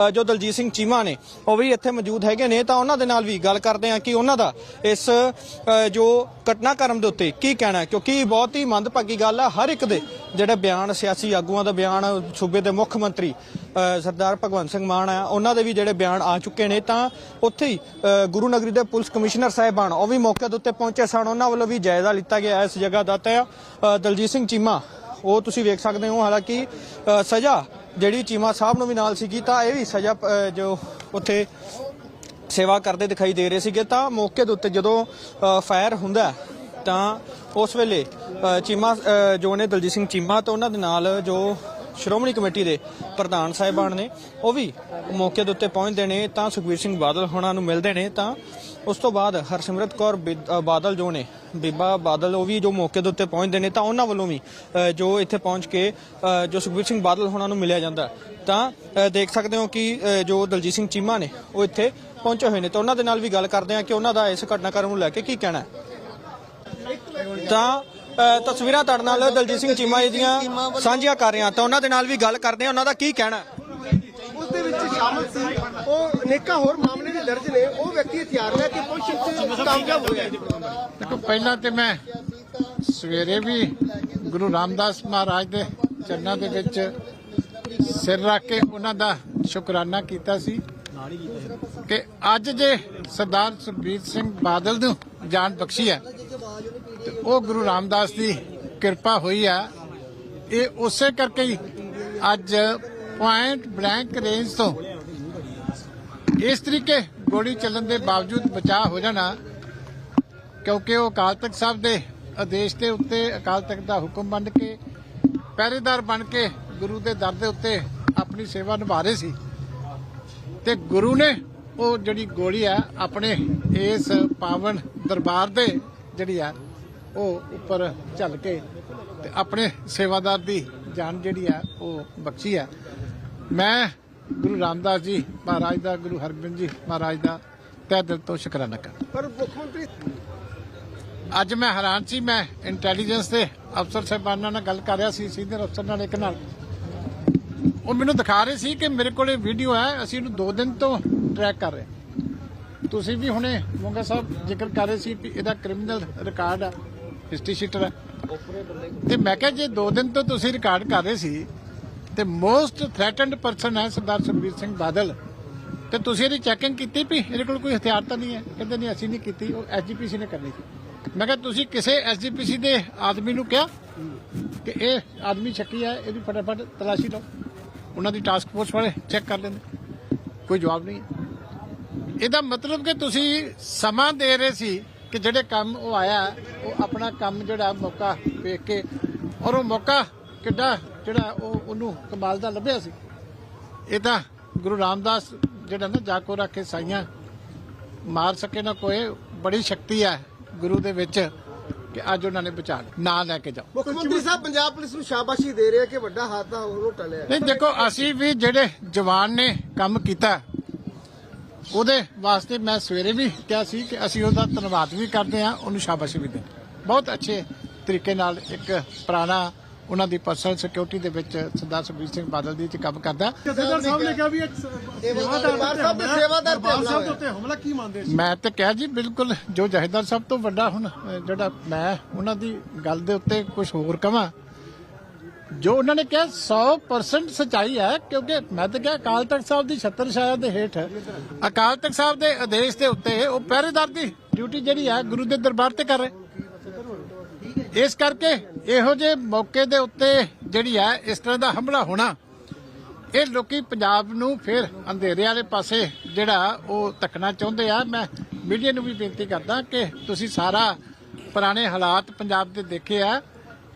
ਜੋ ਦਲਜੀਤ ਸਿੰਘ ਚੀਮਾ ਨੇ, ਉਹ ਵੀ ਇੱਥੇ ਮੌਜੂਦ ਹੈਗੇ ਨੇ, ਤਾਂ ਉਹਨਾਂ ਦੇ ਨਾਲ ਵੀ ਗੱਲ ਕਰਦੇ ਹਾਂ ਕਿ ਉਹਨਾਂ ਦਾ ਇਸ ਜੋ ਘਟਨਾਕ੍ਰਮ ਦੇ ਉੱਤੇ ਕੀ ਕਹਿਣਾ ਕਿਉਂਕਿ ਬਹੁਤ ਹੀ ਮੰਦਭਾਗੀ ਗੱਲ ਆ। ਹਰ ਇੱਕ ਦੇ ਜਿਹੜੇ ਬਿਆਨ, ਸਿਆਸੀ ਆਗੂਆਂ ਦਾ ਬਿਆਨ, ਸੂਬੇ ਦੇ ਮੁੱਖ ਮੰਤਰੀ ਸਰਦਾਰ ਭਗਵੰਤ ਸਿੰਘ ਮਾਨ ਆ, ਉਹਨਾਂ ਦੇ ਵੀ ਜਿਹੜੇ ਬਿਆਨ ਆ ਚੁੱਕੇ ਨੇ, ਤਾਂ ਉੱਥੇ ਹੀ ਗੁਰੂ ਨਗਰੀ ਦੇ ਪੁਲਿਸ ਕਮਿਸ਼ਨਰ ਸਾਹਿਬਾਨ, ਉਹ ਵੀ ਮੌਕੇ ਦੇ ਉੱਤੇ ਪਹੁੰਚੇ ਸਨ। ਉਹਨਾਂ ਵੱਲੋਂ ਵੀ ਜਾਇਜ਼ਾ ਲਿੱਤਾ ਗਿਆ ਇਸ ਜਗ੍ਹਾ ਦਾ, ਤਾਂ ਦਲਜੀਤ ਸਿੰਘ ਚੀਮਾ, ਉਹ ਤੁਸੀਂ ਵੇਖ ਸਕਦੇ ਹੋ, ਹਾਲਾਂਕਿ ਸਜ਼ਾ ਜਿਹੜੀ ਚੀਮਾ ਸਾਹਿਬ ਨੂੰ ਵੀ ਨਾਲ ਸੀਗੀ, ਤਾਂ ਇਹ ਵੀ ਸਜ਼ਾ ਜੋ ਉੱਥੇ ਸੇਵਾ ਕਰਦੇ ਦਿਖਾਈ ਦੇ ਰਹੇ ਸੀਗੇ, ਤਾਂ ਮੌਕੇ ਦੇ ਉੱਤੇ ਜਦੋਂ ਫਾਇਰ ਹੁੰਦਾ ਤਾਂ ਉਸ ਵੇਲੇ ਚੀਮਾ ਜੋ ਨੇ ਦਲਜੀਤ ਸਿੰਘ ਚੀਮਾ ਤਾਂ ਉਹਨਾਂ ਦੇ ਨਾਲ ਜੋ ਸ਼੍ਰੋਮਣੀ ਕਮੇਟੀ ਦੇ ਪ੍ਰਧਾਨ ਸਾਹਿਬਾਨ ਨੇ, ਉਹ ਵੀ ਮੌਕੇ ਦੇ ਉੱਤੇ ਪਹੁੰਚਦੇ ਨੇ, ਤਾਂ ਸੁਖਬੀਰ ਸਿੰਘ ਬਾਦਲ ਹੋਣਾ ਨੂੰ ਮਿਲਦੇ ਨੇ, ਤਾਂ ਉਸ ਤੋਂ ਬਾਅਦ ਹਰਸਿਮਰਤ ਕੌਰ ਬਾਦਲ ਜੋ ਨੇ, ਬੀਬਾ ਬਾਦਲ, ਉਹ ਵੀ ਜੋ ਮੌਕੇ ਦੇ ਉੱਤੇ ਪਹੁੰਚਦੇ ਨੇ, ਤਾਂ ਉਹਨਾਂ ਵੱਲੋਂ ਵੀ ਜੋ ਇੱਥੇ ਪਹੁੰਚ ਕੇ ਜੋ ਸੁਖਬੀਰ ਸਿੰਘ ਬਾਦਲ ਹੋਣਾ ਨੂੰ ਮਿਲਿਆ ਜਾਂਦਾ। ਤਾਂ ਦੇਖ ਸਕਦੇ ਹੋ ਕਿ ਜੋ ਦਲਜੀਤ ਸਿੰਘ ਚੀਮਾ ਨੇ, ਉਹ ਇੱਥੇ ਪਹੁੰਚੇ ਹੋਏ ਨੇ। ਤਾਂ ਉਹਨਾਂ ਦੇ ਨਾਲ ਵੀ ਗੱਲ ਕਰਦੇ ਆ ਕਿ ਉਹਨਾਂ ਦਾ ਇਸ ਘਟਨਾਕ੍ਰਮ ਨੂੰ ਲੈ ਕੇ ਕੀ ਕਹਿਣਾ ਹੈ। ਤਾਂ ਤਸਵੀਰਾਂ ਤੁਹਾਡੇ ਨਾਲ ਦਲਜੀਤ ਸਿੰਘ ਚੀਮਾ ਜੀ ਦੀਆਂ ਸਾਂਝੀਆਂ ਕਰ ਰਹੇ ਹਾਂ। ਤਾਂ ਉਹਨਾਂ ਦੇ ਨਾਲ ਵੀ ਗੱਲ ਕਰਦੇ ਆ ਉਹਨਾਂ ਦਾ ਕੀ ਕਹਿਣਾ ਹੈ? ਉਸ ਦੇ ਵਿੱਚ ਸ਼ਾਮਲ ਸੀ। ਉਹ ਨੇਕਾ ਹੋਰ ਮਾਮਲੇ ਵੀ ਦਰਜ ਨੇ। ਉਹ ਵਿਅਕਤੀ ਹਥਿਆਰ ਲੈ ਕੇ ਪੁਲਿਸ ਚ ਕਾਮਯਾਬ ਹੋਇਆ। ਦੇਖੋ, ਪਹਿਲਾਂ ਤੇ ਮੈਂ ਸਵੇਰੇ ਵੀ ਗੁਰੂ ਰਾਮਦਾਸ ਮਹਾਰਾਜ ਦੇ ਚਰਨਾਂ ਦੇ ਵਿੱਚ ਸਿਰ ਰੱਖ ਕੇ ਉਹਨਾਂ ਦਾ ਸ਼ੁਕਰਾਨਾ ਕੀਤਾ ਸੀ ਕਿ ਅੱਜ ਜੇ ਸਰਦਾਰ ਸੁਖਬੀਰ ਸਿੰਘ ਬਾਦਲ ਨੂੰ ਜਾਨ ਬਖਸ਼ੀ ਹੈ, ਤੇ ਉਹ ਗੁਰੂ ਰਾਮਦਾਸ ਦੀ ਕਿਰਪਾ ਹੋਈ ਆ ਇਹ ਉਸੇ ਕਰਕੇ ਹੀ ਅੱਜ ਪੁਆਇੰਟ ਬਲੈਂਕ ਰੇਂਜ ਤੋਂ। ਇਸ ਤਰੀਕੇ ਗੋਲੀ ਚੱਲਣ ਦੇ ਬਾਵਜੂਦ ਬਚਾਅ ਹੋ ਜਾਣਾ, ਕਿਉਂਕਿ ਉਹ ਅਕਾਲ ਤਖਤ ਸਾਹਿਬ ਦੇ ਆਦੇਸ਼ ਦੇ ਉੱਤੇ ਅਕਾਲ ਤਖਤ ਦਾ ਹੁਕਮ ਬਣ ਕੇ, ਪਹਿਰੇਦਾਰ ਬਣ ਕੇ ਗੁਰੂ ਦੇ ਦਰ ਦੇ ਉੱਤੇ ਆਪਣੀ ਸੇਵਾ ਨਿਭਾ ਰਹੇ ਸੀ। ਤੇ ਗੁਰੂ ਨੇ ਉਹ ਜਿਹੜੀ ਗੋਲੀ ਆ, ਆਪਣੇ ਇਸ ਪਾਵਨ ਦਰਬਾਰ ਦੇ ਜਿਹੜੀ ਆ, ਉਹ ਉੱਪਰ ਝੱਲ ਕੇ ਤੇ ਆਪਣੇ ਸੇਵਾਦਾਰ ਦੀ ਜਾਨ ਜਿਹੜੀ ਆ, ਉਹ ਬਖਸ਼ੀ ਆ। ਮੈਂ ਗੁਰੂ ਰਾਮਦਾਸ ਜੀ ਮਹਾਰਾਜ ਦਾ ਗੁਰੂ ਹਰਗੋਬਿੰਦ ਜੀ ਮਹਾਰਾਜ ਦਾ ਤਹਿ ਦਿਲ ਤੋਂ ਸ਼ੁਕਰਾਨਾ ਕਰਦਾ। ਪਰ ਮੁੱਖ ਮੰਤਰੀ ਅੱਜ ਮੈਂ ਹੈਰਾਨ ਸੀ ਮੈਂ ਇੰਟੈਲੀਜੈਂਸ ਦੇ ਅਫਸਰ ਸਾਹਿਬਾਨਾਂ ਨਾਲ ਗੱਲ ਕਰ ਰਿਹਾ ਸੀ ਸੀਨੀਅਰ ਅਫਸਰ ਨਾਲ ਇੱਕ ਨਾਲ। ਉਹ ਮੈਨੂੰ ਦਿਖਾ ਰਹੇ ਸੀ ਕਿ ਮੇਰੇ ਕੋਲੇ ਵੀਡੀਓ ਹੈ ਅਸੀਂ ਇਹਨੂੰ 2 ਦਿਨ ਤੋਂ ਟਰੈਕ ਕਰ ਰਹੇ। ਤੁਸੀਂ ਵੀ ਹੁਣੇ ਮੋਂਗਾ ਸਾਹਿਬ ਜ਼ਿਕਰ ਕਰ ਰਹੇ ਸੀ ਕਿ ਇਹਦਾ ਕ੍ਰਿਮੀਨਲ ਰਿਕਾਰਡ ਹੈ ਹਿਸਟਰੀ ਸ਼ੀਟਰ ਹੈ। ਤੇ ਮੈਂ ਕਿਹਾ ਜੇ 2 ਦਿਨ ਤੋਂ ਤੁਸੀਂ ਰਿਕਾਰਡ ਕਰ ਰਹੇ ਸੀ ਤੇ ਮੋਸਟ ਥ੍ਰੈਟਨਡ ਪਰਸਨ ਹੈ ਸਰਦਾਰ ਸੁਖਬੀਰ ਸਿੰਘ ਬਾਦਲ। ਤੇ ਤੁਸੀਂ ਇਹਦੀ ਚੈਕਿੰਗ ਕੀਤੀ ਵੀ ਇਹਦੇ ਕੋਲ ਕੋਈ ਹਥਿਆਰ ਤਾਂ ਨਹੀਂ ਹੈ? ਕਹਿੰਦੇ ਨਹੀਂ, ਅਸੀਂ ਨਹੀਂ ਕੀਤੀ, ਉਹ ਐਸਜੀਪੀਸੀ ਨੇ ਕਰਨੀ ਸੀ। ਮੈਂ ਕਿਹਾ, ਤੁਸੀਂ ਕਿਸੇ ਐਸਜੀਪੀਸੀ ਦੇ ਆਦਮੀ ਨੂੰ ਕਿਹਾ ਕਿ ਇਹ ਆਦਮੀ ਸ਼ੱਕੀ ਹੈ, ਇਹਦੀ ਫਟਾਫਟ ਤਲਾਸ਼ੀ ਲਓ। ਉਹਨਾਂ ਦੀ ਟਾਸਕ ਫੋਰਸ ਵਾਲੇ ਚੈੱਕ ਕਰ ਲੈਂਦੇ। ਕੋਈ ਜਵਾਬ ਨਹੀਂ ਇਹਦਾ ਮਤਲਬ ਕਿ ਤੁਸੀਂ ਸਮਾਂ ਦੇ ਰਹੇ ਸੀ ਕਿ ਜਿਹੜੇ ਕੰਮ ਉਹ ਆਇਆ, ਉਹ ਆਪਣਾ ਕੰਮ ਜਿਹੜਾ ਮੌਕਾ ਵੇਖ ਕੇ, ਔਰ ਉਹ ਮੌਕਾ ਕਿੱਡਾ ਜਿਹੜਾ ਉਹ ਉਹਨੂੰ ਕਮਾਲ ਦਾ ਲੱਭਿਆ ਸੀ। ਇਹ ਤਾਂ ਗੁਰੂ ਰਾਮਦਾਸ ਜਿਹੜਾ ਨਾ ਜਾਕੋ ਰੱਖ ਕੇ ਸਾਈਆਂ ਮਾਰ ਸਕੇ ਨਾ ਕੋਈ ਬੜੀ ਸ਼ਕਤੀ ਹੈ ਗੁਰੂ ਦੇ ਵਿੱਚ ਕਿ ਅੱਜ ਉਹਨਾਂ ਨੇ ਬਚਾ ਲਿਆ। ਨਾ ਲੈ ਕੇ ਜਾਓ। ਮੁੱਖ ਮੰਤਰੀ ਸਾਹਿਬ ਪੰਜਾਬ ਪੁਲਿਸ ਨੂੰ ਸ਼ਾਬਾਸ਼ੀ ਦੇ ਰਹੇ ਕਿ ਵੱਡਾ ਹਾਦਸਾ ਉਹਨੂੰ ਟਲਿਆ ਨਹੀਂ ਦੇਖੋ ਅਸੀਂ ਵੀ ਜਿਹੜੇ ਜਵਾਨ ਨੇ ਕੰਮ ਕੀਤਾ ਉਹਦੇ ਵਾਸਤੇ ਮੈਂ ਸਵੇਰੇ ਵੀ ਕਿਹਾ ਸੀ ਕਿ ਅਸੀਂ ਉਹਦਾ ਧੰਨਵਾਦ ਵੀ ਕਰਦੇ ਹਾਂ ਉਹਨੂੰ ਸ਼ਾਬਾਸ਼ ਵੀ ਦਿੰਦੇ। ਬਹੁਤ ਅੱਛੇ ਤਰੀਕੇ ਨਾਲ ਇੱਕ ਪੁਰਾਣਾ ਉਹਨਾਂ ਦੀ ਪਰਸਨਲ ਸਿਕਿਉਰਿਟੀ ਦੇ ਵਿੱਚ ਸਰਦਾਰ ਸੁਖਬੀਰ ਸਿੰਘ ਬਾਦਲ ਦੀ ਚ ਕੰਮ ਕਰਦਾ। ਜਥੇਦਾਰ ਸਾਹਿਬ ਨੇ ਕਿਹਾ ਵੀ ਇੱਕ ਦਰਬਾਰ ਸਾਹਿਬ ਦੇ ਸੇਵਾਦਾਰ ਤੇ ਦਰਬਾਰ ਹਮਲਾ ਸਾਹਿਬ ਦੇ ਹੋਇਆ। ਉੱਤੇ ਹਮਲਾ ਕੀ ਮੰਨਦੇ ਸੀ? ਮੈਂ ਤੇ ਕਿਹਾ ਜੀ ਬਿਲਕੁਲ ਜੋ ਜਹੇਦਾਰ ਸਾਹਿਬ ਤੋਂ ਵੱਡਾ ਹੁਣ ਜਿਹੜਾ ਮੈਂ ਉਹਨਾਂ ਦੀ ਗੱਲ ਦੇ ਉੱਤੇ ਕੁਝ ਹੋਰ ਕਵਾਂ। ਜੋ ਉਹਨਾਂ ਨੇ ਕਿਹਾ 100% ਸਚਾਈ ਹੈ ਕਿਉਂਕਿ ਮੈਂ ਤਾਂ ਕਿਹਾ ਅਕਾਲ ਤਖਤ ਸਾਹਿਬ ਦੀ ਛਤਰ ਛਾਇਆ ਦੇ ਹੇਠ ਅਕਾਲ ਤਖਤ ਸਾਹਿਬ ਦੇ ਆਦੇਸ਼ ਦੇ ਉੱਤੇ ਉਹ ਪਹਿਰੇਦਾਰ ਦੀ ਡਿਊਟੀ ਜਿਹੜੀ ਹੈ ਗੁਰੂ ਦੇ ਦਰਬਾਰ ਤੇ ਕਰ ਰਹੇ। ਇਸ ਕਰਕੇ ਇਹੋ ਜਿਹੇ ਮੌਕੇ ਦੇ ਉੱਤੇ ਜਿਹੜੀ ਹੈ ਇਸ ਤਰ੍ਹਾਂ ਦਾ ਹਮਲਾ ਹੋਣਾ ਇਹ ਲੋਕੀ ਪੰਜਾਬ ਨੂੰ ਫਿਰ ਅੰਧੇਰੇ ਵਾਲੇ ਪਾਸੇ ਜਿਹੜਾ ਉਹ ਧੱਕਣਾ ਚਾਹੁੰਦੇ ਆ। ਮੈਂ ਮੀਡੀਆ ਨੂੰ ਵੀ ਬੇਨਤੀ ਕਰਦਾ ਕਿ ਤੁਸੀਂ ਸਾਰਾ ਪੁਰਾਣੇ ਹਾਲਾਤ ਪੰਜਾਬ ਦੇ ਦੇਖੇ ਆ।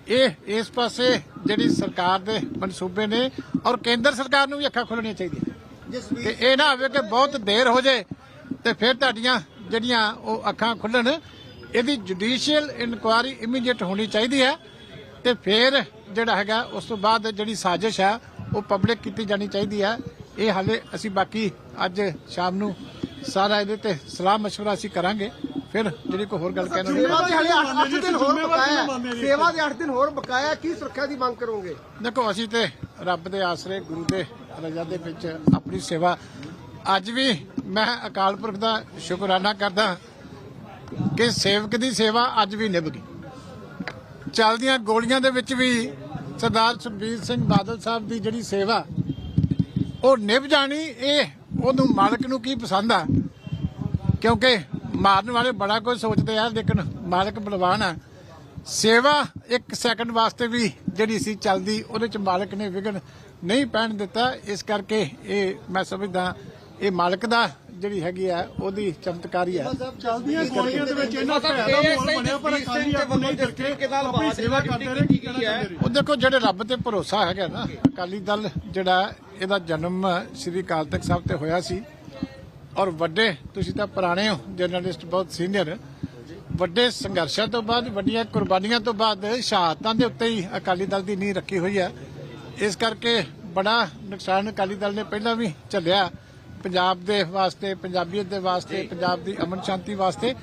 ਇਹ ਇਸ ਪਾਸੇ ਜਿਹੜੀ ਸਰਕਾਰ ਦੇ ਮਨਸੂਬੇ ਨੇ ਔਰ ਕੇਂਦਰ ਸਰਕਾਰ ਨੂੰ ਵੀ ਅੱਖਾਂ ਖੋਲਣੀਆਂ ਚਾਹੀਦੀਆਂ। ਤੇ ਇਹ ਨਾ ਹੋਵੇ ਕਿ ਬਹੁਤ ਦੇਰ ਹੋ ਜਾਏ ਤੇ ਫਿਰ ਤੁਹਾਡੀਆਂ ਜਿਹੜੀਆਂ ਉਹ ਅੱਖਾਂ ਖੁੱਲਣ ਇਹਦੀ ਜੁਡੀਸ਼ੀਅਲ ਇਨਕੁਆਇਰੀ ਇਮੀਡੀਏਟ ਹੋਣੀ ਚਾਹੀਦੀ ਹੈ ਤੇ ਫਿਰ ਜਿਹੜਾ ਹੈਗਾ ਉਸ ਤੋਂ ਬਾਅਦ ਜਿਹੜੀ ਸਾਜ਼ਿਸ਼ ਹੈ ਉਹ ਪਬਲਿਕ ਕੀਤੀ ਜਾਣੀ ਚਾਹੀਦੀ ਹੈ ਇਹ ਹਾਲੇ ਅਸੀਂ ਬਾਕੀ ਅੱਜ ਸ਼ਾਮ ਨੂੰ ਸਾਰਾ ਇਹਦੇ ਤੇ ਸਲਾਹ مشورہ ਅਸੀਂ ਕਰਾਂਗੇ ਫਿਰ ਜਿਹੜੀ ਕੋਈ ਹੋਰ ਗੱਲ ਕਹਿਣਾ ਸੇਵਾ ਦੇ ਹਲੇ 8 ਦਿਨ ਹੋਰ ਜ਼ਿੰਮੇਵਾਰ ਬਕਾਇਆ ਕਿਵੇਂ ਮੰਨਦੇ ਹੈ। ਜੀ? ਸੇਵਾ ਦੇ 8 ਦਿਨ ਹੋਰ ਬਕਾਇਆ ਹੈ। ਕੀ ਸੁਰੱਖਿਆ ਦੀ ਮੰਗ ਕਰੋਗੇ ਦੇਖੋ ਅਸੀਂ ਤੇ ਰੱਬ ਦੇ ਆਸਰੇ ਗੁਰੂ ਦੇ ਰਜਾ ਦੇ ਵਿੱਚ ਆਪਣੀ ਆਪਣੀ ਸੇਵਾ ਅੱਜ ਵੀ ਮੈਂ ਅਕਾਲ ਪੁਰਖ ਦਾ ਸ਼ੁਕਰਾਨਾ ਕਰਦਾ ਕਿ ਸੇਵਕ ਦੀ ਸੇਵਾ ਅੱਜ ਵੀ ਨਿਭ ਗਈ। ਚੱਲਦੀਆਂ ਗੋਲੀਆਂ ਦੇ ਵਿੱਚ ਵੀ ਸਰਦਾਰ ਸੁਖਬੀਰ ਸਿੰਘ ਬਾਦਲ ਸਾਹਿਬ ਦੀ ਜਿਹੜੀ ਸੇਵਾ, ਉਹ ਨਿਭ ਜਾਣੀ, ਇਹ ਉਹਨੂੰ ਮਾਲਕ ਨੂੰ ਕੀ ਪਸੰਦ ਆ? ਕਿਉਂਕਿ ਮਾਰਨ ਵਾਲੇ ਬੜਾ ਕੁਝ ਸੋਚਦੇ ਆ, ਲੇਕਿਨ ਮਾਲਕ ਬਲਵਾਨ ਆ। ਸੇਵਾ ਇੱਕ ਸੈਕਿੰਡ ਵਾਸਤੇ ਵੀ ਜਿਹੜੀ ਸੀ ਚੱਲਦੀ, ਉਹਦੇ ਚ ਮਾਲਕ ਨੇ ਵਿਗਨ ਨਹੀਂ ਪੈਣ ਦਿੱਤਾ। ਇਸ ਕਰਕੇ ਇਹ ਮੈਂ ਸਮਝਦਾ, ਇਹ ਮਾਲਕ ਦਾ ਜਿਹੜੀ ਹੈਗੀ ਆ ਉਹਦੀ ਚਮਤਕਾਰੀ ਆ। ਚੱਲਦੀਆਂ ਗੋਲੀਆਂ ਦੇ ਵਿੱਚ ਇੰਨਾ ਭੈੜਾ ਮਾਹੌਲ ਬਣਿਆ ਪਰ ਅਕਾਲੀ ਆਗੂ ਨਹੀਂ ਕਰਕੇ ਆਪਣੀ ਸੇਵਾ ਕਰਦੇ ਰਹੇ ਕੀ ਕਹਿਣਾ ਚਾਹੁੰਦੇ ਰਹੇ ਉਹ ਦੇਖੋ ਜਿਹੜੇ ਰੱਬ ਤੇ ਭਰੋਸਾ ਹੈਗਾ ਨਾ ਅਕਾਲੀ ਦਲ ਜਿਹੜਾ ਇਹਦਾ ਜਨਮ ਸ੍ਰੀ ਅਕਾਲ ਤਖਤ ਸਾਹਿਬ ਤੇ ਹੋਇਆ ਸੀ ਔਰ ਵੱਡੇ ਤੁਸੀਂ ਤਾਂ ਪੁਰਾਣੇ ਹੋ ਜਰਨਲਿਸਟ ਬਹੁਤ ਸੀਨੀਅਰ ਵੱਡੇ ਸੰਘਰਸ਼ਾਂ ਤੋਂ ਬਾਅਦ ਵੱਡੀਆਂ ਕੁਰਬਾਨੀਆਂ ਤੋਂ ਬਾਅਦ ਸ਼ਹਾਦਤਾਂ ਦੇ ਉੱਤੇ ਹੀ ਅਕਾਲੀ ਦਲ ਦੀ ਨੀਂਹ ਰੱਖੀ ਹੋਈ ਹੈ। ਇਸ ਕਰਕੇ ਬੜਾ ਨੁਕਸਾਨ ਅਕਾਲੀ ਦਲ ਨੇ ਪਹਿਲਾਂ ਵੀ ਝੱਲਿਆ। ਪੰਜਾਬ ਦੇ ਵਾਸਤੇ ਪੰਜਾਬੀਅਤ ਦੇ ਵਾਸਤੇ ਪੰਜਾਬ ਦੀ ਅਮਨ ਸ਼ਾਂਤੀ ਵਾਸਤੇ।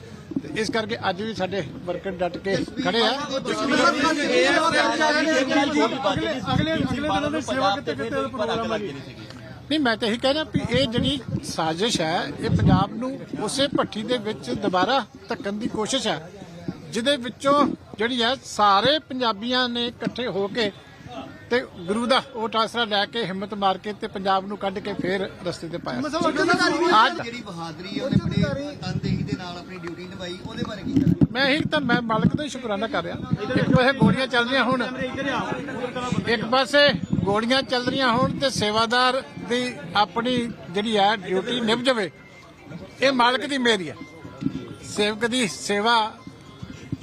ਇਸ ਕਰਕੇ ਅੱਜ ਵੀ ਸਾਡੇ ਵਰਕਰ ਡਟ ਕੇ ਖੜੇ ਆ। ਨਹੀਂ ਮੈਂ ਤਾਂ ਇਹੀ ਕਹਿਣਾ ਵੀ ਇਹ ਜਿਹੜੀ ਸਾਜ਼ਿਸ਼ ਹੈ ਇਹ ਪੰਜਾਬ ਨੂੰ ਉਸੇ ਭੱਠੀ ਦੇ ਵਿੱਚ ਦੁਬਾਰਾ ਧੱਕਣ ਦੀ ਕੋਸ਼ਿਸ਼ ਹੈ ਜਿਹਦੇ ਵਿੱਚੋਂ ਜਿਹੜੀ ਹੈ ਸਾਰੇ ਪੰਜਾਬੀਆਂ ਨੇ ਇਕੱਠੇ ਹੋ ਕੇ ਤੇ ਗੁਰੂ ਦਾ ਓਟ ਆਸਰਾ ਲੈ ਕੇ ਹਿੰਮਤ ਮਾਰ ਕੇ ਤੇ ਪੰਜਾਬ ਨੂੰ ਕੱਢ ਕੇ ਫੇਰ ਰਸਤੇ ਤੇ ਪਾਇਆ। ਅੱਜ ਜਿਹੜੀ ਬਹਾਦਰੀ ਹੈ ਉਹਨੇ ਬੜੇ ਤਨਦੇਹੀ ਦੇ ਨਾਲ ਆਪਣੀ ਡਿਊਟੀ ਨਿਭਾਈ ਉਹਦੇ ਬਾਰੇ ਕੀ ਕਹਿਣਾ? ਮੈਂ ਇਹੀ ਤਾਂ ਮੈਂ ਮਾਲਕ ਦਾ ਹੀ ਸ਼ੁਕਰਾਨਾ ਕਰ ਰਿਹਾ। ਇੱਕ ਪਾਸੇ ਗੋਲੀਆਂ ਚੱਲ ਰਹੀਆਂ ਹੁਣ। ਇੱਕ ਪਾਸੇ ਗੋਲੀਆਂ ਚੱਲ ਰਹੀਆਂ ਹੁਣ ਤੇ ਸੇਵਾਦਾਰ ਦੀ ਆਪਣੀ ਜਿਹੜੀ ਹੈ ਡਿਊਟੀ ਨਿਭ ਜਾਵੇ। ਇਹ ਮਾਲਕ ਦੀ ਮੇਰੀ ਹੈ। ਸੇਵਕ ਦੀ ਸੇਵਾ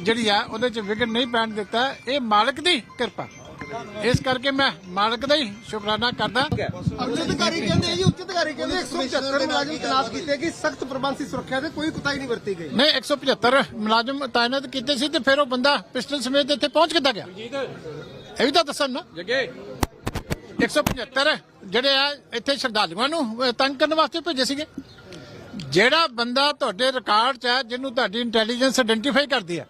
ਜਿਹੜੀ ਆ ਉਹਦੇ ਚ ਵਿਗੜ ਨਹੀਂ ਪੈਣ ਦਿੱਤਾ। ਇਹ ਮਾਲਕ ਦੀ ਕਿਰਪਾ। ਇਸ ਕਰਕੇ ਮੈਂ ਮਾਲਕ ਦਾ ਹੀ ਸ਼ੁਕਰਾਨਾ ਕਰਦਾ। ਉੱਚ ਅਧਿਕਾਰੀ ਕਹਿੰਦੇ ਜੀ ਉੱਚ ਅਧਿਕਾਰੀ ਕਹਿੰਦੇ 175 ਮੁਲਾਜ਼ਮ ਤਨਾਤ ਕੀਤੇ ਗਏ ਸਖਤ ਪ੍ਰਬੰਧ ਸੀ ਸੁਰੱਖਿਆ ਦੇ ਕੋਈ ਕੁਤਾਈ ਨਹੀਂ ਵਰਤੀ ਗਈ। ਨਹੀਂ 175 ਮੁਲਾਜ਼ਮ ਤਾਇਨਾਤ ਕੀਤੇ ਸੀ ਤੇ ਫਿਰ ਉਹ ਬੰਦਾ ਪਿਸਟਲ ਸਮੇਤ ਇੱਥੇ ਪਹੁੰਚ ਕਿੱਦਾਂ ਗਿਆ? ਇਹ ਵੀ ਤਾਂ ਦੱਸਣ ਨਾ। ਜੱਗੇ। 175 ਜਿਹੜੇ ਆ ਇੱਥੇ ਸ਼ਰਧਾਲੂਆਂ ਨੂੰ ਤੰਗ ਕਰਨ ਵਾਸਤੇ ਭੇਜੇ ਸੀਗੇ। ਜਿਹੜਾ ਬੰਦਾ ਤੁਹਾਡੇ ਰਿਕਾਰਡ 'ਚ ਹੈ ਜਿਹਨੂੰ ਤੁਹਾਡੀ ਇੰਟੈਲੀਜੈਂਸ ਆਇਡੈਂਟੀਫਾਈ ਕਰਦੀ ਹੈ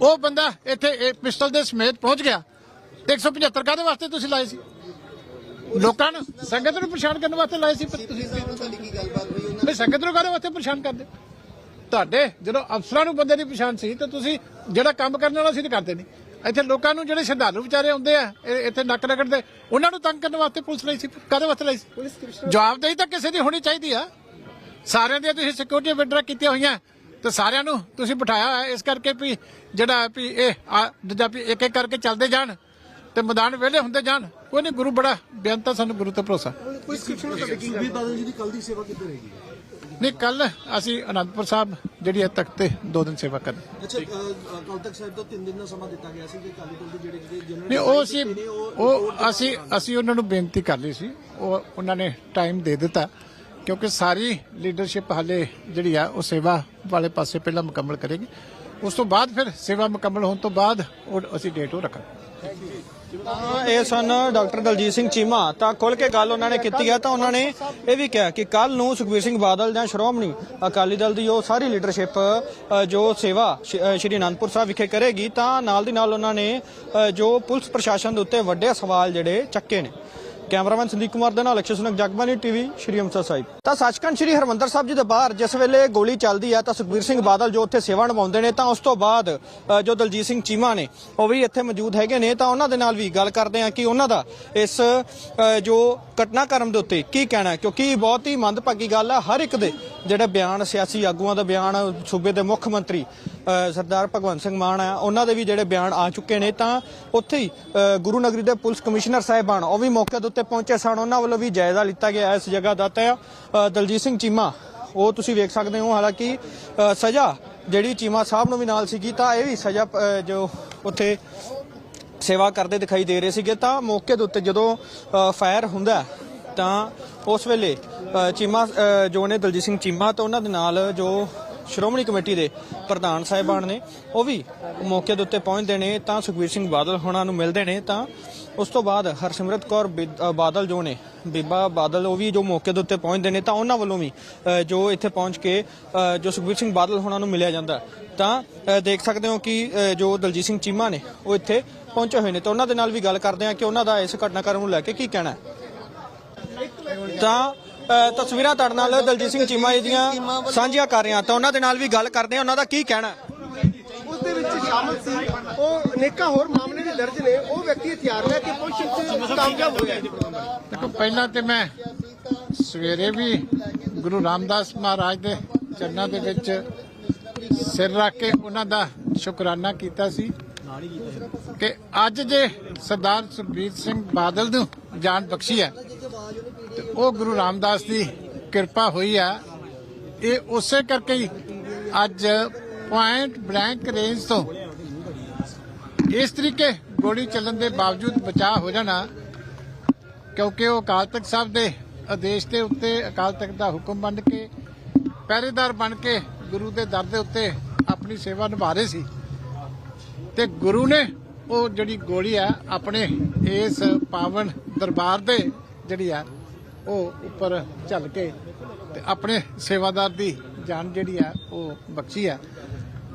ਉਹ ਬੰਦਾ ਇੱਥੇ ਪਿਸਟਲ ਦੇ ਸਮੇਤ ਪਹੁੰਚ ਗਿਆ। 175 ਕਾਦੇ ਵਾਸਤੇ ਤੁਸੀਂ ਲਾਏ ਸੀ? ਲੋਕਾਂ ਨੂੰ ਸੰਗਤ ਨੂੰ ਪਛਾਣ ਕਰਨ ਵਾਸਤੇ ਲਾਏ ਸੀ ਪਰ ਤੁਸੀਂ ਨਹੀਂ ਸੰਗਤ ਨੂੰ ਕਾਹਦੇ ਵਾਸਤੇ ਪਰੇਸ਼ਾਨ ਕਰਦੇ? ਤੁਹਾਡੇ ਜਦੋਂ ਅਫਸਰਾਂ ਨੂੰ ਬੰਦੇ ਦੀ ਪਛਾਣ ਸੀ ਤਾਂ ਤੁਸੀਂ ਜਿਹੜਾ ਕੰਮ ਕਰਨ ਵਾਲਾ ਸੀ ਤੇ ਕਰਦੇ ਨਹੀਂ। ਇੱਥੇ ਲੋਕਾਂ ਨੂੰ ਜਿਹੜੇ ਸ਼ਰਧਾਲੂ ਵਿਚਾਰੇ ਆਉਂਦੇ ਆ ਇਹ ਇੱਥੇ ਨੱਕ ਰਗੜਦੇ ਉਹਨਾਂ ਨੂੰ ਤੰਗ ਕਰਨ ਵਾਸਤੇ ਪੁਲਿਸ ਲਈ ਸੀ ਕਾਹਦੇ ਵਾਸਤੇ ਲਈ ਸੀ? ਜਵਾਬਦੇਹੀ ਤਾਂ ਕਿਸੇ ਦੀ ਹੋਣੀ ਚਾਹੀਦੀ ਆ। ਸਾਰਿਆਂ ਦੀਆਂ ਤੁਸੀਂ ਸਿਕਿਉਰਿਟੀ ਵਿਡਰਾ ਕੀਤੀਆਂ ਹੋਈਆਂ ਤੇ ਸਾਰਿਆਂ ਨੂੰ ਤੁਸੀਂ ਬਿਠਾਇਆ ਹੋਇਆ ਇਸ ਕਰਕੇ ਵੀ ਜਿਹੜਾ ਵੀ ਇਹ ਦੂਜਾ ਵੀ ਇੱਕ ਇੱਕ ਕਰਕੇ ਚੱਲਦੇ ਜਾਣ। ਤੇ ਮੈਦਾਨ ਵਿਹਲੇ ਹੁੰਦੇ ਜਾਣ। ਕੋਈ ਨਹੀਂ ਗੁਰੂ ਬੜਾ ਬੇਅੰਤ ਸਾਨੂੰ ਗੁਰੂ ਤੇ ਭਰੋਸਾ। ਸੁਖਬੀਰ ਬਾਦਲ ਜੀ ਦੀ ਕੱਲ ਦੀ ਸੇਵਾ ਕਿੱਥੇ ਰਹੇਗੀ ਨਹੀਂ ਕੱਲ ਅਸੀਂ ਅਨੰਦਪੁਰ ਸਾਹਿਬ ਜਿਹੜੀ ਹੈ ਤਖਤ ਤੇ ਦੋ ਦਿਨ ਸੇਵਾ ਕਰਨੀ। ਅੱਛਾ ਅਕਾਲ ਤਖਤ ਸਾਹਿਬ ਤੋਂ 3 ਦਿਨ ਦਾ ਸਮਾਂ ਦਿੱਤਾ ਗਿਆ ਸੀ ਕਿ ਕਾਲੀ ਦਲ ਦੇ ਜਿਹੜੇ ਜਿਹੜੇ ਜਨਰਲ ਨਹੀਂ ਉਹ ਅਸੀਂ ਉਹ ਅਸੀਂ ਅਸੀਂ ਉਹਨਾਂ ਨੂੰ ਬੇਨਤੀ ਕਰ ਲਈ ਸੀ। ਉਹ ਉਹਨਾਂ ਨੇ ਟਾਈਮ ਦੇ ਦਿੱਤਾ ਕਿਉਂਕਿ ਸਾਰੀ ਲੀਡਰਸ਼ਿਪ ਹਾਲੇ ਜਿਹੜੀ ਆ ਉਹ ਸੇਵਾ ਵਾਲੇ ਪਾਸੇ ਪਹਿਲਾਂ ਮੁਕੰਮਲ ਕਰੇਗੀ। ਉਸ ਤੋਂ ਬਾਅਦ ਫਿਰ ਸੇਵਾ ਮੁਕੰਮਲ ਹੋਣ ਤੋਂ ਬਾਅਦ ਉਹ ਅਸੀਂ ਡੇਟ ਉਹ ਰੱਖਾਂਗੇ। ਤਾਂ ਇਹ ਸਨ ਡਾਕਟਰ ਦਲਜੀਤ ਸਿੰਘ ਚੀਮਾ। ਤਾਂ ਖੁੱਲ ਕੇ ਗੱਲ ਉਹਨਾਂ ਨੇ ਕੀਤੀ ਹੈ, ਤਾਂ ਉਹਨਾਂ ਨੇ ਇਹ ਵੀ ਕਿਹਾ ਕਿ ਕੱਲ ਨੂੰ ਸੁਖਬੀਰ ਸਿੰਘ ਬਾਦਲ ਜਾਂ ਸ਼੍ਰੋਮਣੀ ਅਕਾਲੀ ਦਲ ਦੀ ਉਹ ਸਾਰੀ ਲੀਡਰਸ਼ਿਪ ਜੋ ਸੇਵਾ ਸ਼੍ਰੀ ਅਨੰਦਪੁਰ ਸਾਹਿਬ ਵਿਖੇ ਕਰੇਗੀ, ਤਾਂ ਨਾਲ ਦੀ ਨਾਲ ਉਹਨਾਂ ਨੇ ਜੋ ਪੁਲਿਸ ਪ੍ਰਸ਼ਾਸਨ ਦੇ ਉੱਤੇ ਵੱਡੇ ਸਵਾਲ ਜਿਹੜੇ ਚੱਕੇ ਨੇ। ਕੈਮਰਾਮੈਨ ਸੰਦੀਪ ਕੁਮਾਰ ਦੇ ਨਾਲ ਅਕਸ਼ੇ ਸੁਨਕ ਜਗਬਾਨੀ ਟੀਵੀ, ਸ਼੍ਰੀ ਅੰਮ੍ਰਿਤਸਰ ਸਾਹਿਬ। ਤਾਂ ਸੱਚਖੰਡ ਸ਼੍ਰੀ ਹਰਮੰਦਰ ਸਾਹਿਬ ਜੀ ਦੇ ਬਾਹਰ, ਜਿਸ ਵੇਲੇ ਗੋਲੀ ਚੱਲਦੀ ਹੈ ਤਾਂ ਸੁਖਬੀਰ ਸਿੰਘ ਬਾਦਲ ਜੋ ਉੱਥੇ ਸੇਵਾ ਨਿਭਾਉਂਦੇ ਨੇ, ਤਾਂ ਉਸ ਤੋਂ ਬਾਅਦ ਜੋ ਦਲਜੀਤ ਸਿੰਘ ਚੀਮਾ ਨੇ, ਉਹ ਵੀ ਇੱਥੇ ਮੌਜੂਦ ਹੈਗੇ ਨੇ। ਤਾਂ ਉਹਨਾਂ ਦੇ ਨਾਲ ਵੀ ਗੱਲ ਕਰਦੇ ਹਾਂ ਕਿ ਉਹਨਾਂ ਦਾ ਇਸ ਜੋ ਘਟਨਾਕ੍ਰਮ ਦੇ ਉੱਤੇ ਕੀ ਕਹਿਣਾ ਕਿਉਂਕਿ ਬਹੁਤ ਹੀ ਮੰਦਭਾਗੀ ਗੱਲ ਹੈ। ਹਰ ਇੱਕ ਦੇ ਜਿਹੜੇ ਬਿਆਨ, ਸਿਆਸੀ ਆਗੂਆਂ ਦਾ ਬਿਆਨ, ਸੂਬੇ ਦੇ ਮੁੱਖ ਮੰਤਰੀ ਸਰਦਾਰ ਭਗਵੰਤ ਸਿੰਘ ਮਾਨ ਆ ਉਹਨਾਂ ਦੇ ਵੀ ਜਿਹੜੇ ਬਿਆਨ ਆ ਚੁੱਕੇ ਨੇ, ਤਾਂ ਉੱਥੇ ਹੀ ਗੁਰੂ ਨਗਰੀ ਦੇ ਪੁਲਿਸ ਕਮਿਸ਼ਨਰ ਸਾਹਿਬਾਨ, ਉਹ ਵੀ ਮੌਕੇ ਦੇ ਉੱਤੇ ਪਹੁੰਚੇ ਸਨ। ਉਹਨਾਂ ਵੱਲੋਂ ਵੀ ਜਾਇਜ਼ਾ ਲਿੱਤਾ ਗਿਆ ਇਸ ਜਗ੍ਹਾ ਦਾ ਤਾਂ ਦਲਜੀਤ ਸਿੰਘ ਚੀਮਾ, ਉਹ ਤੁਸੀਂ ਵੇਖ ਸਕਦੇ ਹੋ, ਹਾਲਾਂਕਿ ਸਜ਼ਾ ਜਿਹੜੀ ਚੀਮਾ ਸਾਹਿਬ ਨੂੰ ਵੀ ਨਾਲ ਸੀਗੀ, ਤਾਂ ਇਹ ਵੀ ਸਜ਼ਾ ਜੋ ਉੱਥੇ ਸੇਵਾ ਕਰਦੇ ਦਿਖਾਈ ਦੇ ਰਹੇ ਸੀਗੇ, ਤਾਂ ਮੌਕੇ ਦੇ ਉੱਤੇ ਜਦੋਂ ਫਾਇਰ ਹੁੰਦਾ ਤਾਂ ਉਸ ਵੇਲੇ ਚੀਮਾ ਜੋ ਨੇ ਦਲਜੀਤ ਸਿੰਘ ਚੀਮਾ, ਤਾਂ ਉਹਨਾਂ ਦੇ ਨਾਲ ਜੋ ਸ਼੍ਰੋਮਣੀ ਕਮੇਟੀ ਦੇ ਪ੍ਰਧਾਨ ਸਾਹਿਬਾਨ ਨੇ, ਉਹ ਵੀ ਮੌਕੇ ਦੇ ਉੱਤੇ ਪਹੁੰਚਦੇ ਨੇ, ਤਾਂ ਸੁਖਬੀਰ ਸਿੰਘ ਬਾਦਲ ਹੋਣਾ ਨੂੰ ਮਿਲਦੇ ਨੇ, ਤਾਂ ਉਸ ਤੋਂ ਬਾਅਦ ਹਰਸਿਮਰਤ ਕੌਰ ਬਾਦਲ ਜੋ ਨੇ, ਬੀਬਾ ਬਾਦਲ, ਉਹ ਵੀ ਜੋ ਮੌਕੇ ਦੇ ਉੱਤੇ ਪਹੁੰਚਦੇ ਨੇ, ਤਾਂ ਉਹਨਾਂ ਵੱਲੋਂ ਵੀ ਜੋ ਇੱਥੇ ਪਹੁੰਚ ਕੇ ਜੋ ਸੁਖਬੀਰ ਸਿੰਘ ਬਾਦਲ ਹੋਣਾ ਨੂੰ ਮਿਲਿਆ ਜਾਂਦਾ। ਤਾਂ ਦੇਖ ਸਕਦੇ ਹੋ ਕਿ ਜੋ ਦਲਜੀਤ ਸਿੰਘ ਚੀਮਾ ਨੇ, ਉਹ ਇੱਥੇ ਪਹੁੰਚੇ ਹੋਏ ਨੇ। ਤਾਂ ਉਹਨਾਂ ਦੇ ਨਾਲ ਵੀ ਗੱਲ ਕਰਦੇ ਹਾਂ ਕਿ ਉਹਨਾਂ ਦਾ ਇਸ ਘਟਨਾਕ੍ਰਮ ਨੂੰ ਲੈ ਕੇ ਕੀ ਕਹਿਣਾ ਹੈ। ਤਾਂ ਤਸਵੀਰਾਂ ਤੁਹਾਡੇ ਨਾਲ ਦਲਜੀਤ ਸਿੰਘ ਚੀਮਾ ਜੀ ਦੀਆਂ ਸਾਂਝੀਆਂ ਕਰ ਰਹੇ ਹਾਂ ਤਾਂ ਉਹਨਾਂ ਦੇ ਨਾਲ ਵੀ ਗੱਲ ਕਰਦੇ ਹਾਂ। ਉਹਨਾਂ ਦਾ ਕੀ ਕਹਿਣਾ? ਉਸ ਦੇ ਵਿੱਚ ਸ਼ਾਮਲ ਸੀ। ਉਹ ਅਨੇਕਾਂ ਹੋਰ ਮਾਮਲੇ ਵੀ ਦਰਜ ਨੇ। ਉਹ ਵਿਅਕਤੀ ਹਥਿਆਰ ਲੈ ਕੇ ਪੁਲਿਸ ਵਿੱਚ ਕਾਮਯਾਬ ਹੋਇਆ ਹੈ। ਦੇਖੋ ਪਹਿਲਾਂ ਤੇ ਮੈਂ ਸਵੇਰੇ ਵੀ ਗੁਰੂ ਰਾਮਦਾਸ ਮਹਾਰਾਜ ਦੇ ਚਰਨਾਂ ਦੇ ਵਿੱਚ ਸਿਰ ਰੱਖ ਕੇ ਉਹਨਾਂ ਦਾ ਸ਼ੁਕਰਾਨਾ ਕੀਤਾ ਸੀ ਕਿ ਅੱਜ ਜੇ ਸਰਦਾਰ ਸੁਖਬੀਰ ਸਿੰਘ ਬਾਦਲ ਨੂੰ ਜਾਨ ਬਖਸ਼ੀ ਹੈ ਤੇ ਉਹ ਗੁਰੂ ਰਾਮਦਾਸ ਦੀ ਕਿਰਪਾ ਹੋਈ ਆ। ਇਹ ਉਸੇ ਕਰਕੇ ਹੀ ਅੱਜ ਪੁਆਇੰਟ ਬਲੈਂਕ ਰੇਂਜ ਤੋਂ ਇਸ ਤਰੀਕੇ ਗੋਲੀ ਚੱਲਣ ਦੇ ਬਾਵਜੂਦ ਬਚਾਅ ਹੋ ਜਾਣਾ, ਕਿਉਂਕਿ ਉਹ ਅਕਾਲ ਤਖਤ ਸਾਹਿਬ ਦੇ ਆਦੇਸ਼ ਦੇ ਉੱਤੇ ਅਕਾਲ ਤਖਤ ਦਾ ਹੁਕਮ ਬਣ ਕੇ, ਪਹਿਰੇਦਾਰ ਬਣ ਕੇ ਗੁਰੂ ਦੇ ਦਰ ਦੇ ਉੱਤੇ ਆਪਣੀ ਸੇਵਾ ਨਿਭਾ ਰਹੇ ਸੀ। ਤੇ ਗੁਰੂ ਨੇ ਉਹ ਜਿਹੜੀ ਗੋਲੀ ਆ, ਆਪਣੇ ਇਸ ਪਾਵਨ ਦਰਬਾਰ ਦੇ ਜਿਹੜੀ ਆ ਉਹ ਉੱਪਰ ਝੱਲ ਕੇ ਤੇ ਆਪਣੇ ਸੇਵਾਦਾਰ ਦੀ ਜਾਨ ਜਿਹੜੀ ਆ ਉਹ ਬਖਸ਼ੀ ਆ।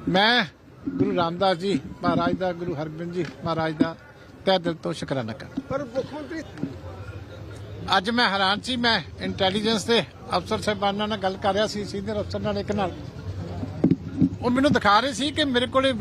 ਮੈਂ ਗੁਰੂ ਰਾਮਦਾਸ ਜੀ ਮਹਾਰਾਜ ਦਾ ਗੁਰੂ ਹਰਗੋਬਿੰਦ ਜੀ ਮਹਾਰਾਜ ਦਾ ਤਹਿ ਦਿਲ ਤੋਂ ਸ਼ੁਕਰਾਨਾ ਕਰਦਾ। ਪਰ ਮੁੱਖ ਮੰਤਰੀ ਅੱਜ ਮੈਂ ਹੈਰਾਨ ਸੀ ਮੈਂ ਇੰਟੈਲੀਜੈਂਸ ਦੇ ਅਫਸਰ ਸਾਹਿਬਾਨਾਂ ਨਾਲ ਗੱਲ ਕਰ ਰਿਹਾ ਸੀ ਸੀਨੀਅਰ ਅਫਸਰ ਨਾਲ ਇੱਕ ਨਾਲ। ਉਹ ਮੈਨੂੰ ਦਿਖਾ ਰਹੇ ਸੀ ਕਿ ਮੇਰੇ ਕੋਲੇ